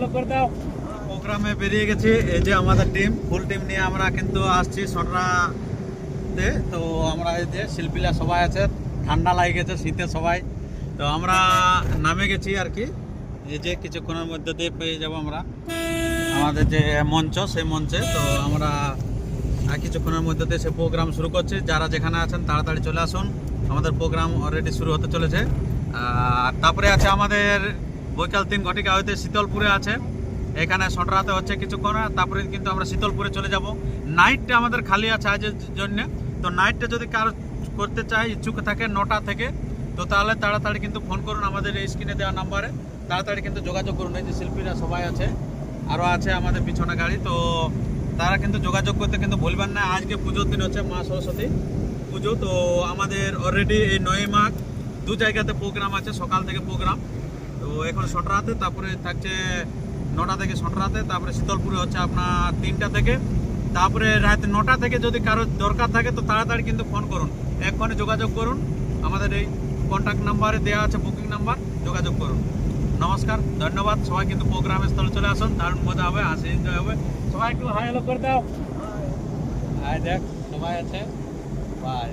Hello দাও। প্রোগ্রামে বেরিয়ে গেছি, এই যে আমাদের টিম ফুল টিম নিয়ে আমরা কিন্তু আসছি সটরাতে তো আমরা এই যে শিল্পীরা সবাই আছে, ঠান্ডা লাগে গেছে শীতে সবাই। তো আমরা নামে গেছি আর কি। এই যে কিছুক্ষণের মধ্যে দিয়ে পেয়ে যাব আমরা। আমাদের যে মঞ্চ, সেই মঞ্চে। তো আমরা কিছুক্ষণের মধ্যে দিয়ে সে প্রোগ্রাম শুরু করছি। যারা যেখানে আছেন, তাড়াতাড়ি চলে আসুন। আমাদের প্রোগ্রাম অলরেডি শুরু হতে চলেছে। আর তারপরে আছে আমাদের বৈকাল তিন ঘটিকা হইতে শীতলপুরে আছে। এখানে সটরাতে হচ্ছে কিছুক্ষণ, তারপরে কিন্তু আমরা শীতলপুরে চলে যাব। নাইটটা আমাদের খালি আছে আজের জন্য। তো নাইটটা যদি কারও করতে চায়, ইচ্ছুক থাকে নটা থেকে, তো তাহলে তাড়াতাড়ি কিন্তু ফোন করুন আমাদের এই স্ক্রিনে দেওয়া নাম্বারে তাড়াতাড়ি কিন্তু যোগাযোগ করুন, এই যে শিল্পীরা সবাই আছে আরও আছে আমাদের পিছনে গাড়ি। তো তারা কিন্তু যোগাযোগ করতে কিন্তু ভুলবেন না। আজকে পুজোর দিন হচ্ছে মা সরস্বতী পুজো। তো আমাদের অলরেডি এই নয় মাঘ দু জায়গাতে প্রোগ্রাম আছে, সকাল থেকে প্রোগ্রাম তো এখন সটরাতে তারপরে থাকছে নটা থেকে সটরাতে তারপরে শীতলপুরে হচ্ছে আপনার তিনটা থেকে। তারপরে রাত নটা থেকে যদি কারও দরকার থাকে, তো তাড়াতাড়ি কিন্তু ফোন করুন। এক্ষণে যোগাযোগ করুন। আমাদের এই কন্ট্যাক্ট নাম্বারে দেওয়া আছে বুকিং নাম্বার যোগাযোগ করুন। নমস্কার, ধন্যবাদ। সবাই কিন্তু প্রোগ্রামের স্থলে চলে আসুন। দারুণ মজা হবে, হাসি এনজয় হবে। সবাই একটু হাই হ্যালো করে দাও। আয় দেখ, সবাই আছে। বাই